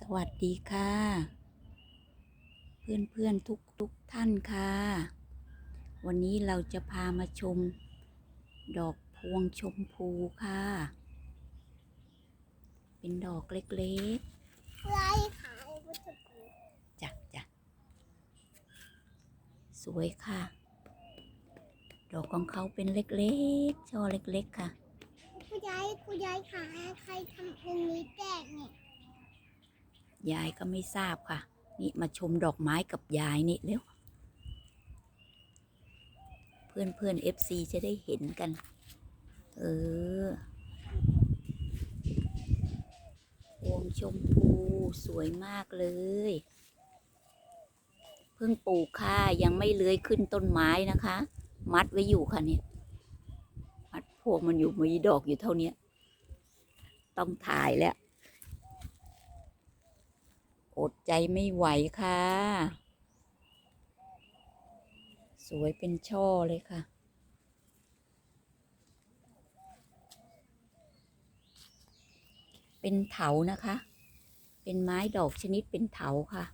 สวัสดีค่ะเพื่อนเพื่อนๆทุกทุกท่านค่ะ วันนี้เราจะพามาชม ดอกพวงชมพูค่ะ เป็นดอกเล็กไรขายวัตถุดิบๆจ้ะจ้ะสวยค่ะ ดอกของเขาเป็นเล็กๆช่อเล็กๆค่ะ คุณยายคุณยายขายใครทำองค์นี้แจกเนี่ย ยายก็ไม่ทราบค่ะ นี่มาชมดอกไม้กับยายนี่เร็ว เพื่อนเพื่อนเอฟซีจะได้เห็นกัน เออวงชมพูสวยมากเลย เพิ่งปลูกค่ะยังไม่เลื้อยขึ้นต้นไม้นะคะ มัดไว้อยู่ค่ะเนี่ย มัดพวงมันอยู่มีดอกอยู่เท่านี้ต้องถ่ายแล้ว อดใจไม่ไหวค่ะ สวยเป็นช่อเลยค่ะ เป็นเถานะคะ เป็นไม้ดอกชนิดเป็นเถาค่ะ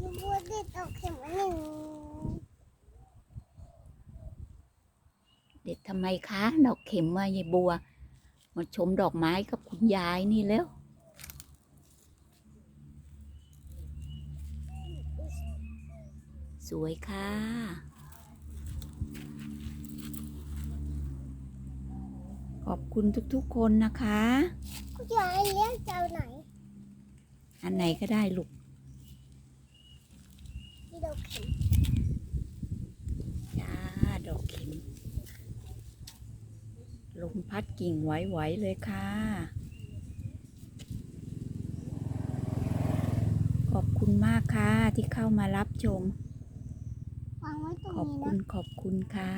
ดูบัว เด็ดออกเข็มอันหนึ่งเด็ดทำไมคะ ดอกเข็มมายายบัว มาชมดอกไม้กับคุณยายนี่แล้ว สวยค่ะขอบคุณทุกๆคนนะคะ คุณยายเลี้ยงเจ้าไหน อันไหนก็ได้ลูก ที่ดอกเข็ม จ้า ดอกเข็ม ลมพัดกิ่งไหวๆเลยค่ะ ขอบคุณมากค่ะที่เข้ามารับชม วางไว้ตรงขอบนี้คุนะณขอบคุณค่ะ